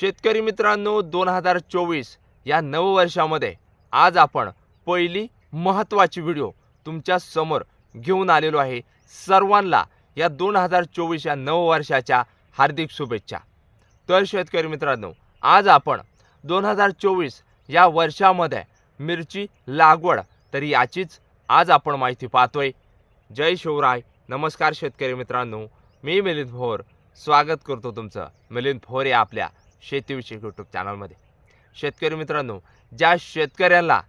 शेतकरी मित्रांनो दोन हजार चोवीस या नववर्षामध्ये आज आपण पहिली महत्त्वाची व्हिडिओ तुमच्यासमोर घेऊन आलेलो आहे. सर्वांना या दोन हजार चोवीस या नववर्षाच्या हार्दिक शुभेच्छा. तर शेतकरी मित्रांनो आज आपण दोन हजार चोवीस या वर्षामध्ये मिरची लागवड तर याचीच आज आपण माहिती पाहतोय. जय शिवराय. नमस्कार शेतकरी मित्रांनो. मी मिलिंद भोर. स्वागत करतो तुमचं. मिलिंद भोर या आपल्या शेतीविषयक यूट्यूब चॅनलमध्ये शेतकरी मित्रांनो ज्या शेतकऱ्यांना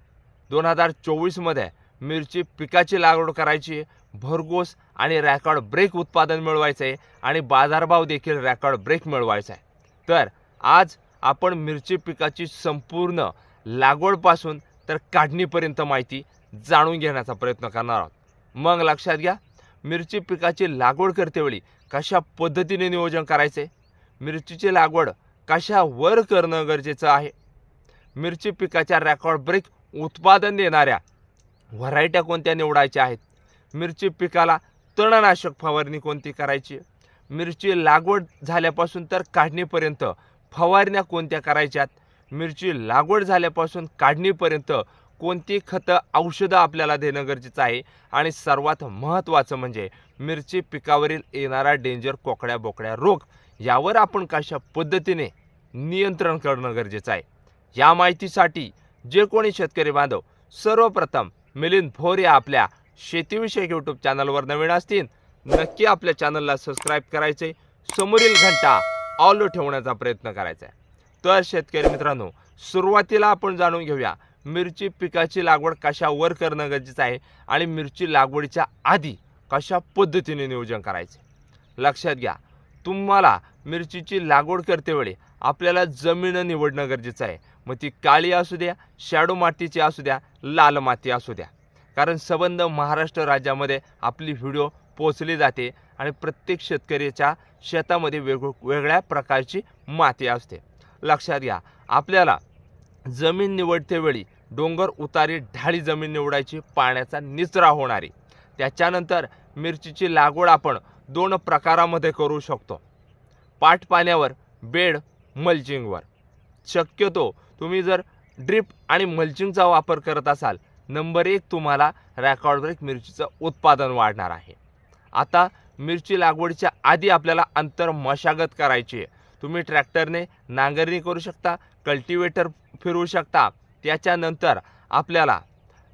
दोन हजार चोवीसमध्ये मिरची पिकाची लागवड करायची भरघोस आणि रॅकॉर्ड ब्रेक उत्पादन मिळवायचं आहे आणि बाजारभाव देखील रॅकॉर्ड ब्रेक मिळवायचा आहे तर आज आपण मिरची पिकाची संपूर्ण लागवडपासून तर काढणीपर्यंत माहिती जाणून घेण्याचा प्रयत्न करणार आहोत. मग लक्षात घ्या मिरची पिकाची लागवड करतेवेळी कशा पद्धतीने नियोजन करायचे? मिरचीची लागवड कशावर करणं गरजेचं आहे? मिरची पिकाच्या रेकॉर्ड ब्रेक उत्पादन देणाऱ्या व्हरायट्या कोणत्या निवडायच्या आहेत? मिरची पिकाला तणनाशक फवारणी कोणती करायची? मिरची लागवड झाल्यापासून तर काढणीपर्यंत फवारण्या कोणत्या करायच्यात? मिरची लागवड झाल्यापासून काढणीपर्यंत कोणती खतं औषधं आपल्याला देणं गरजेचं आहे? आणि सर्वात महत्त्वाचं म्हणजे मिरची पिकावरील येणारा डेंजर कोकड्या बोकड्या रोग यावर आपण कशा पद्धतीने नियंत्रण करणं गरजेचं आहे? या माहितीसाठी जे कोणी शेतकरी बांधव सर्वप्रथम मिलिंद भोर या आपल्या शेतीविषयक यूट्यूब चॅनलवर नवीन असतील नक्की आपल्या चॅनलला सबस्क्राईब करायचे समोरील घंटा ऑल ठेवण्याचा प्रयत्न करायचा आहे. तर शेतकरी मित्रांनो सुरुवातीला आपण जाणून घेऊया मिरची पिकाची लागवड कशावर करणं गरजेचं आहे आणि मिरची लागवडीच्या आधी कशा पद्धतीने नियोजन करायचे? लक्षात घ्या तुम्हाला मिरचीची लागवड करतेवेळी आपल्याला जमीन निवडणं गरजेचं आहे. मग ती काळी असू द्या शॅडो मातीची असू द्या लाल माती असू द्या. कारण संबंध महाराष्ट्र राज्यामध्ये आपली व्हिडिओ पोचली जाते आणि प्रत्येक शेतकऱ्याच्या शेतामध्ये वेग वेगळ्या प्रकारची माती असते. लक्षात घ्या आपल्याला जमीन निवडतेवेळी डोंगर उतारी ढाळी जमीन निवडायची पाण्याचा निचरा होणारी. त्याच्यानंतर मिरचीची लागवड आपण दोन प्रकारामध्ये करू शकतो. पाट पाण्यावर बेड मल्चिंगवर. शक्यतो तुम्ही जर ड्रिप आणि मल्चिंगचा वापर करत असाल नंबर एक तुम्हाला रेकॉर्ड ब्रेक मिरचीचं उत्पादन वाढणार आहे. आता मिरची लागवडीच्या आधी आपल्याला अंतर मशागत करायची आहे. तुम्ही ट्रॅक्टरने नांगरणी करू शकता कल्टिवेटर फिरवू शकता. त्याच्यानंतर आपल्याला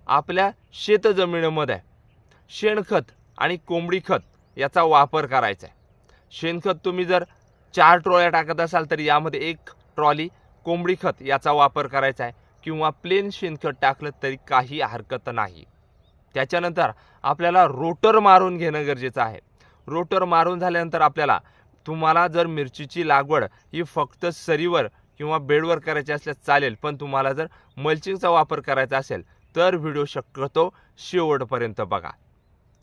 आपल्या शेतजमिनीमध्ये शेणखत आणि कोंबडी खत याचा वापर करायचा आहे. शेणखत तुम्ही जर चार ट्रॉल्या टाकत असाल तर यामध्ये एक ट्रॉली कोंबडी खत याचा वापर करायचा आहे किंवा प्लेन शेणखत टाकलं तरी काही हरकत नाही. त्याच्यानंतर आपल्याला रोटर मारून घेणं गरजेचं आहे. रोटर मारून झाल्यानंतर आपल्याला तुम्हाला जर मिरचीची लागवड ही फक्त सरीवर किंवा बेडवर करायची असल्यास चालेल पण तुम्हाला जर मल्चिंगचा वापर करायचा असेल तर व्हिडिओ शक्यतो शेवटपर्यंत बघा.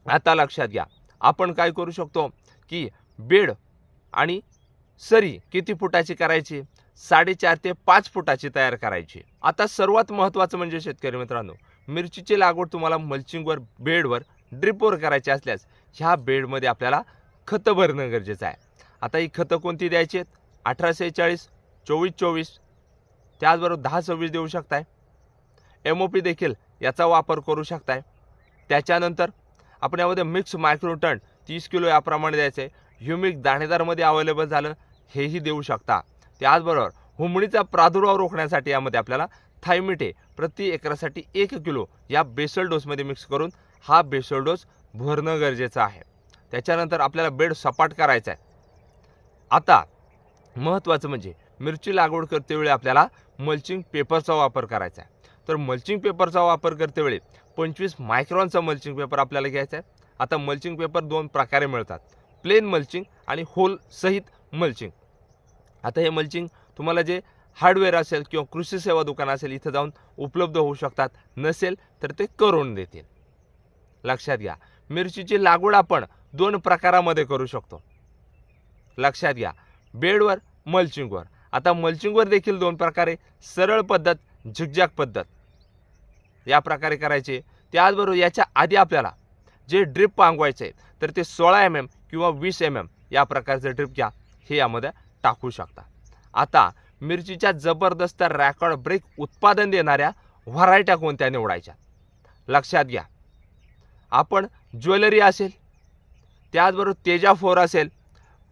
आता लक्षात घ्या. आपण काय करू शकतो की बेड आणि सरी किती फुटाची करायची? साडेचार ते पाच फुटाची तयार करायची. आता सर्वात महत्त्वाचं म्हणजे शेतकरी मित्रांनो मिरचीची लागवड तुम्हाला मल्चिंगवर बेडवर ड्रिपवर करायची असल्यास ह्या बेडमध्ये आपल्याला खतं भरणं गरजेचं आहे. आता ही खतं कोणती द्यायची आहेत? अठरा सेहेचाळीस चोवीस चोवीस. त्याचबरोबर दहा सव्वीस देऊ शकताय. एम ओ पी देखील याचा वापर करू शकताय. त्याच्यानंतर आपण यामध्ये मिक्स मायक्रोटन तीस किलो याप्रमाणे द्यायचं. आहे ह्युमिक दाणेदारमध्ये अवेलेबल झालं हेही देऊ शकता. त्याचबरोबर हुमणीचा प्रादुर्भाव रोखण्यासाठी यामध्ये आपल्याला थायमिटे प्रति एकरासाठी एक किलो या बेसल डोसमध्ये मिक्स करून हा बेसल डोस भरणं गरजेचं आहे. त्याच्यानंतर आपल्याला बेड सपाट करायचा आहे. आता महत्त्वाचं म्हणजे मिरची लागवड करतेवेळी आपल्याला मल्चिंग पेपरचा वापर करायचा आहे. तर मल्चिंग पेपरचा वापर करतेवेळी पंचवीस मायक्रॉनचा मल्चिंग पेपर आपल्याला घ्यायचा आहे. आता मल्चिंग पेपर दोन प्रकारे मिळतात. प्लेन मल्चिंग आणि होल सहित मल्चिंग आता हे मल्चिंग तुम्हाला जे हार्डवेअर असेल किंवा कृषी सेवा दुकान असेल इथं जाऊन उपलब्ध होऊ शकतात. नसेल तर ते करून देतील. लक्षात घ्या. मिरचीची लागवड आपण दोन प्रकारामध्ये करू शकतो. लक्षात घ्या. बेडवर मल्चिंगवर आता मल्चिंगवर देखील दोन प्रकारे सरळ पद्धत झिकझॅक पद्धत. या प्रकारे करायचे. त्याचबरोबर याच्या आधी आपल्याला जे ड्रिप पांगवायचे आहे तर ते सोळा एम एम किंवा वीस एम एम या प्रकारचं ड्रिप घ्या. हे यामध्ये टाकू शकता. आता मिरचीच्या जबरदस्त रॅकॉर्ड ब्रेक उत्पादन देणाऱ्या व्हरायट्या कोणत्या निवडायच्या? लक्षात घ्या. आपण ज्वेलरी असेल त्याचबरोबर तेजा फोर असेल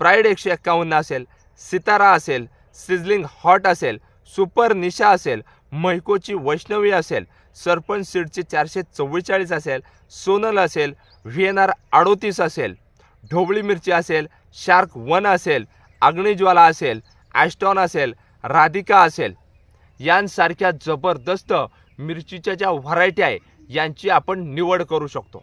प्राईड एकशे एक्कावन्न असेल सितारा असेल सिझलिंग हॉट असेल सुपर निशा असेल मैकोची वैष्णवी असेल सरपंच सीडचे चारशे चव्वेचाळीस असेल सोनल असेल व्ही एन आर अडोतीस असेल ढोबळी मिरची असेल शार्क वन असेल अग्निज्वाला असेल ॲस्टॉन असेल राधिका असेल. यांसारख्या जबरदस्त मिरचीच्या ज्या व्हरायटी आहे यांची आपण निवड करू शकतो.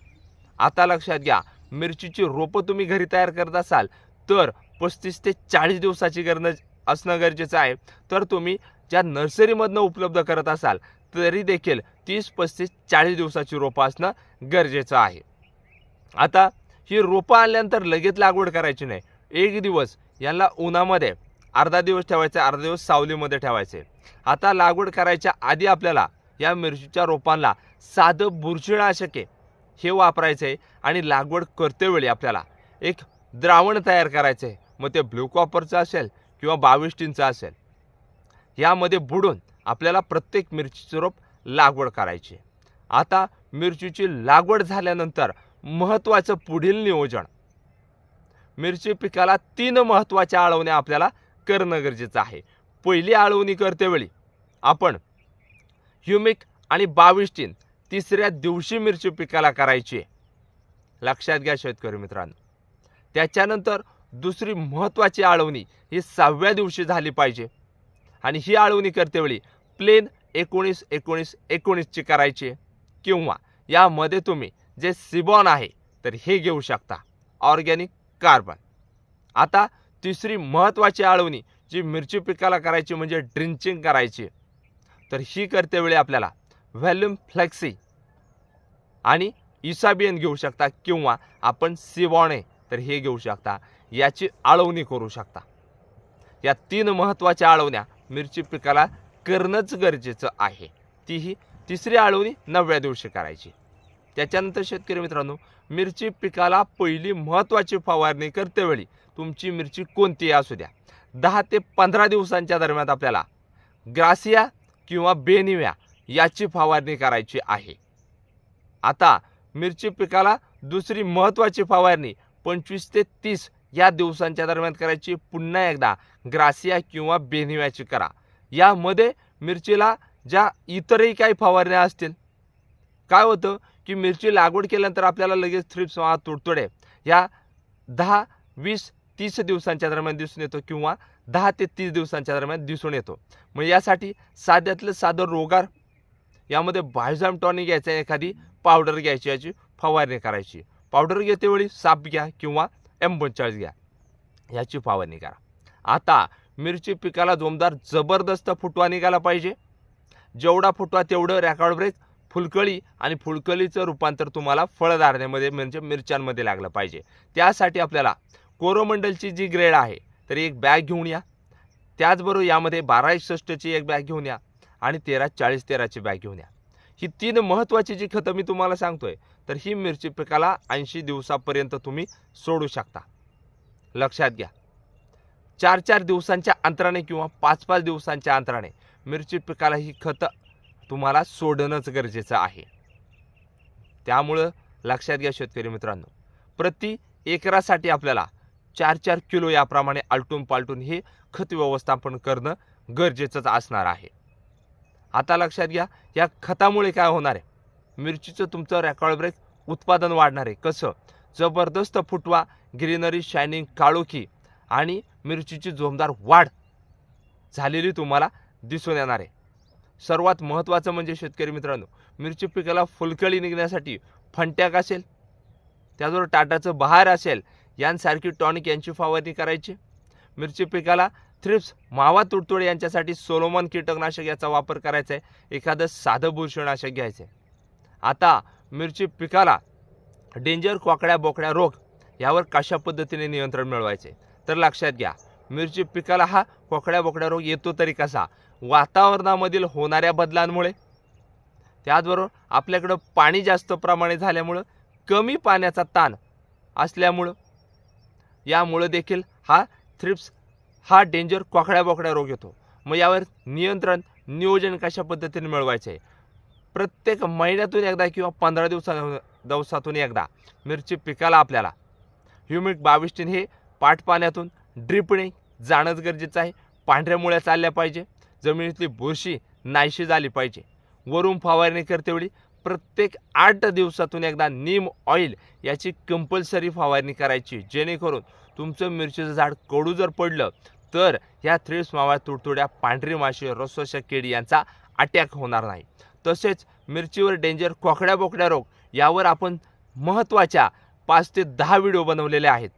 आता लक्षात घ्या मिरचीची रोपं तुम्ही घरी तयार करत असाल तर पस्तीस ते चाळीस दिवसाची गरज असणं गरजेचं आहे. तर तुम्ही ज्या नर्सरीमधनं उपलब्ध करत असाल तरी देखील तीस पस्तीस चाळीस दिवसाची रोपं असणं गरजेचं आहे. आता ही रोपं आणल्यानंतर लगेच लागवड करायची नाही. एक दिवस यांना उन्हामध्ये अर्धा दिवस ठेवायचे अर्धा दिवस सावलीमध्ये ठेवायचे. आता लागवड करायच्या आधी आपल्याला या मिरचीच्या रोपांना साधं बुरशीनाशक आहे हे वापरायचं आहे आणि लागवड करतेवेळी आपल्याला एक द्रावण तयार करायचं. आहे मग ते ब्लू कॉपरचं असेल किंवा बावीस टीनचं असेल. यामध्ये बुडून आपल्याला प्रत्येक मिरचीचं रोप लागवड करायची. आहे. आता मिरचीची लागवड झाल्यानंतर महत्त्वाचं पुढील नियोजन. मिरची पिकाला तीन महत्त्वाच्या आळवण्या आपल्याला करणं गरजेचं आहे. पहिली आळवणी करतेवेळी आपण ह्युमिक आणि बावीस टीन तिसऱ्या दिवशी मिरची पिकाला करायची. आहे लक्षात घ्या शेतकरी मित्रांनो. त्याच्यानंतर दुसरी महत्त्वाची आळवणी ही सहाव्या दिवशी झाली पाहिजे. आणि ही आळवणी करतेवेळी प्लेन एकोणीस एकोणीस एकोणीसची करायची. किंवा यामध्ये तुम्ही जे सिबॉन आहे तर हे घेऊ शकता. Organic carbon. आता तिसरी महत्त्वाची आळवणी जी मिरची पिकाला करायची म्हणजे ड्रिंचिंग करायची. तर ही करतेवेळी आपल्याला व्हॅल्यूम फ्लेक्सी आणि इसाबियन घेऊ शकता किंवा आपण सिवॉणे तर हे घेऊ शकता. याची आळवणी करू शकता. या तीन महत्त्वाच्या आळवण्या मिरची पिकाला करणंच गरजेचं आहे. तीही तिसरी आळवणी नवव्या दिवशी करायची. त्याच्यानंतर शेतकरी मित्रांनो मिरची पिकाला पहिली महत्त्वाची फवारणी करतेवेळी तुमची मिरची कोणतीही असू द्या. दहा ते पंधरा दिवसांच्या दरम्यान आपल्याला ग्रासिया किंवा बेनिव्या याची फवारणी करायची आहे. आता मिरची पिकाला दुसरी महत्त्वाची फवारणी पंचवीस ते तीस या दिवसांच्या दरम्यान करायची पुन्हा एकदा ग्रासिया किंवा बेनिव्याची करा. यामध्ये मिरचीला ज्या इतरही काही फवारण्या असतील काय होतं की मिरची लागवड केल्यानंतर आपल्याला लगेच थ्रिप्स तुडतुडे. या दहा वीस तीस दिवसांच्या दरम्यान दिसून येतो किंवा दहा ते तीस दिवसांच्या दरम्यान दिसून येतो. मग यासाठी साध्यातलं साधं रोगार यामध्ये बायझाम टॉनिक घ्यायचं एखादी पावडर घ्यायची याची फवारणी करायची. पावडर घेतेवेळी साप घ्या किंवा एम पंचेचाळीस घ्या. याची फवारणी करा आता मिरची पिकाला जोमदार जबरदस्त फुटवा निघाला पाहिजे. जेवढा फुटवा तेवढं रॅकॉर्ड ब्रेक फुलकळी आणि फुलकळीचं रूपांतर तुम्हाला फळधारणेमध्ये म्हणजे मिरच्यांमध्ये लागलं पाहिजे. त्यासाठी आपल्याला कोरोमंडलची जी ग्रेड आहे तर एक बॅग घेऊन या. त्याचबरोबर यामध्ये बारा एकसष्टची एक बॅग घेऊन या आणि तेरा चाळीस तेराची बॅग घेऊन या. ही तीन महत्त्वाची जी खतं मी तुम्हाला सांगतोय तर ही मिरची पिकाला ऐंशी दिवसापर्यंत तुम्ही सोडू शकता. लक्षात घ्या. चार चार दिवसांच्या अंतराने किंवा पाच पाच दिवसांच्या अंतराने मिरची पिकाला ही खतं तुम्हाला सोडणंच गरजेचं आहे. त्यामुळं लक्षात घ्या शेतकरी मित्रांनो प्रति एकरासाठी आपल्याला चार चार किलो याप्रमाणे आलटून पालटून हे खत व्यवस्थापन करणं गरजेचंच असणार आहे. आता लक्षात घ्या या खतामुळे काय होणार आहे? मिरचीचं तुमचं रेकॉर्ड ब्रेक उत्पादन वाढणार आहे. कसं? जबरदस्त फुटवा ग्रीनरी शायनिंग काळोखी आणि मिरचीची जोमदार वाढ झालेली तुम्हाला दिसून येणार आहे. सर्वात महत्त्वाचं म्हणजे शेतकरी मित्रांनो मिरची पिकाला फुलकळी निघण्यासाठी फंट्याक असेल त्याचबरोबर टाटाचं बहार असेल यांसारखी टॉनिक यांची फवारणी करायची. मिरची पिकाला थ्रिप्स मावा तुडतुडे यांच्यासाठी सोलोमन कीटकनाशक याचा वापर करायचा आहे. एखादं साधं बुरशीनाशक घ्यायचं आहे आता मिरची पिकाला डेंजर कोकड्या बोकड्या रोग यावर कशा पद्धतीने नियंत्रण मिळवायचे? तर लक्षात घ्या मिरची पिकाला हा कोकड्या बोकड्या रोग येतो तरी कसा? वातावरणामधील होणाऱ्या बदलांमुळे? त्याचबरोबर आपल्याकडं पाणी जास्त प्रमाणे झाल्यामुळं कमी पाण्याचा ताण असल्यामुळं? यामुळं देखील हा थ्रिप्स हा डेंजर कोकड्या बोकड्या रोग येतो. मग यावर नियंत्रण नियोजन कशा पद्धतीने मिळवायचं? आहे प्रत्येक महिन्यातून एकदा किंवा पंधरा दिवसा दिवसातून एकदा मिरची पिकाला आपल्याला. ह्युमिक बाविस्टीन हे पाटपाण्यातून ड्रिपने जाणंच गरजेचं आहे. पांढऱ्या मुळ्या चालल्या पाहिजे. जमिनीतली बुरशी नाहीशी झाली पाहिजे. वरून फवारणी करतेवेळी प्रत्येक आठ दिवसातून एकदा नीम ऑइल याची कंपल्सरी फवारणी करायची. जेणेकरून तुमचं मिरचीचं झाड कडू जर पडलं तर ह्या थ्रिप्स मावा तुडतुड्या पांढरी माशी रसोशा किडी यांचा अटॅक होणार नाही. तसेच मिरचीवर डेंजर कोकड्या बोकड्या रोग यावर आपण महत्त्वाच्या पाच ते दहा व्हिडिओ बनवलेले आहेत.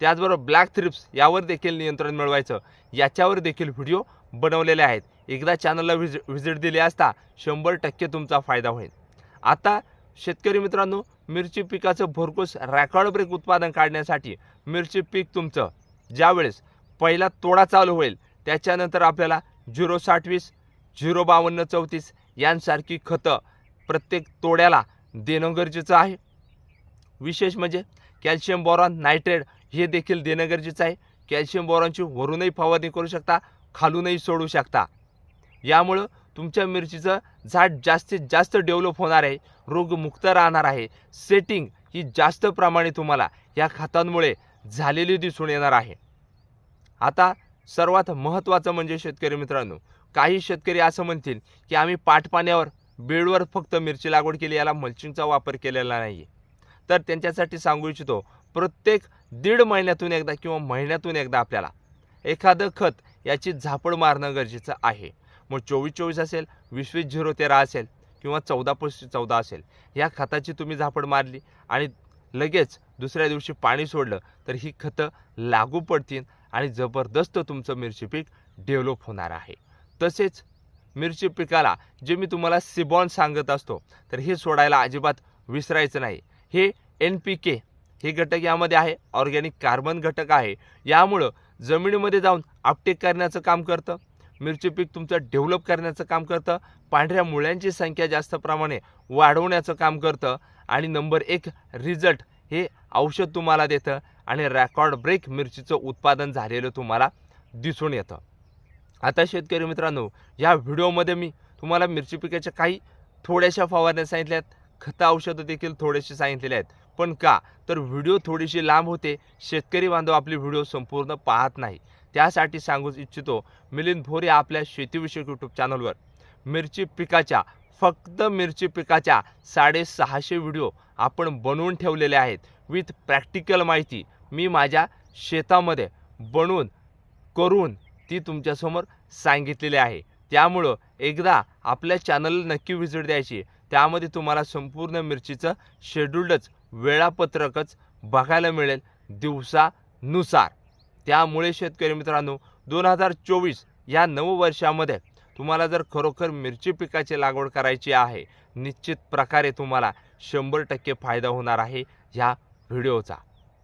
त्याचबरोबर ब्लॅक थ्रिप्स यावर देखील नियंत्रण मिळवायचं. याच्यावर देखील व्हिडिओ बनवलेले आहेत. एकदा चॅनलला व्हिज व्हिजिट दिली असता शंभर टक्के तुमचा फायदा होईल. आता शेतकरी मित्रांनो मिरची पिकाचं भरघोस रेकॉर्ड ब्रेक उत्पादन काढण्यासाठी मिरची पीक तुमचं ज्यावेळेस पहिला तोडा चालू होईल त्याच्यानंतर आपल्याला झिरो साठवीस झिरो बावन्न चौतीस यांसारखी खतं प्रत्येक तोड्याला देणं गरजेचं आहे. विशेष म्हणजे कॅल्शियम बोरॉन नायट्रेट हे देखील देणं गरजेचं आहे. कॅल्शियम बोरॉनची वरूनही फवारणी करू शकता खालूनही सोडू शकता. यामुळं तुमच्या मिरचीचं झाड जास्तीत जास्त डेव्हलप होणार आहे रोगमुक्त राहणार आहे. सेटिंग ही जास्त प्रमाणे तुम्हाला या खतांमुळे झालेली दिसून येणार आहे. आता सर्वात महत्त्वाचं म्हणजे शेतकरी मित्रांनो काही शेतकरी असं म्हणतील की आम्ही पाटपाण्यावर बेडवर फक्त मिरची लागवड केली याला मल्चिंगचा वापर केलेला नाही आहे तर त्यांच्यासाठी सांगू इच्छितो प्रत्येक दीड महिन्यातून एकदा किंवा महिन्यातून एकदा आपल्याला एखादं खत याची झापड मारणं गरजेचं आहे. मग चोवीस चोवीस असेल वीस वीस झिरो तेरा असेल किंवा चौदा पस्तीस चौदा असेल या खताची तुम्ही झापड मारली आणि लगेच दुसऱ्या दिवशी पाणी सोडलं तर ही खतं लागू पडतील आणि जबरदस्त तुमचं मिरची पीक डेव्हलप होणार आहे. तसेच मिरची पिकाला जे मी तुम्हाला सिबॉन सांगत असतो तर हे सोडायला अजिबात विसरायचं नाही. हे एन पी के हे घटक यामध्ये आहे ऑर्गॅनिक कार्बन घटक आहे. यामुळं जमिनीमध्ये जाऊन अपटेक करण्याचं काम करतं मिरची पीक तुमचं डेव्हलप करण्याचं काम करतं पांढऱ्या मुळ्यांची संख्या जास्त प्रमाणे वाढवण्याचं काम करतं आणि नंबर एक रिझल्ट हे औषध तुम्हाला देतं आणि रेकॉर्ड ब्रेक मिरचीचं उत्पादन झालेलं तुम्हाला दिसून येतं. आता शेतकरी मित्रांनो या व्हिडिओमध्ये मी तुम्हाला मिरची पिकाच्या काही थोड्याशा फवारण्या सांगितल्यात. खतं औषधं देखील थोडेसे सांगितलेले आहेत. पण का? तर व्हिडिओ थोडीशी लांब होते. शेतकरी बांधव आपली व्हिडिओ संपूर्ण पाहत नाही. त्यासाठी सांगू इच्छितो मिलिंद भोरे आपल्या शेतीविषयक यूट्यूब चॅनलवर मिरची पिकाच्या फक्त मिरची पिकाच्या साडेसहाशे व्हिडिओ आपण बनवून ठेवलेले आहेत. विथ प्रॅक्टिकल माहिती मी माझ्या शेतामध्ये बनवून करून ती तुमच्यासमोर सांगितलेली आहे. त्यामुळं एकदा आपल्या चॅनलला नक्की व्हिजिट द्यायची. त्यामध्ये तुम्हाला संपूर्ण मिरचीचं शेड्यूल्डच वेळापत्रकच बघायला मिळेल दिवसानुसार. त्यामुळे शेतकरी मित्रांनो दोन हजार चोवीस या नववर्षामध्ये तुम्हाला जर खरोखर मिरची पिकाची लागवड करायची आहे निश्चित प्रकारे तुम्हाला शंभर टक्के फायदा होणार आहे ह्या व्हिडिओचा.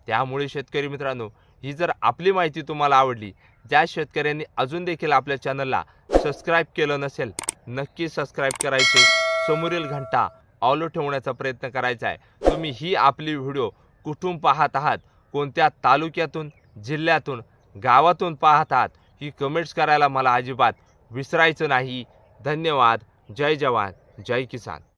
त्यामुळे शेतकरी मित्रांनो ही जर आपली माहिती तुम्हाला आवडली ज्या शेतकऱ्यांनी अजून देखील आपल्या चॅनलला सबस्क्राईब केलं नसेल नक्की सबस्क्राईब करायचे. समोरील घंटा ऑलो ठेवण्याचा प्रयत्न करायचा आहे. तुम्ही ही आपली व्हिडिओ कुठून पाहत आहात कोणत्या तालुक्यातून जिल्ह्यातून गावातून पाहत आहात ही कमेंट्स करायला मला अजिबात विसरायचं नाही. धन्यवाद. जय जवान. जय किसान.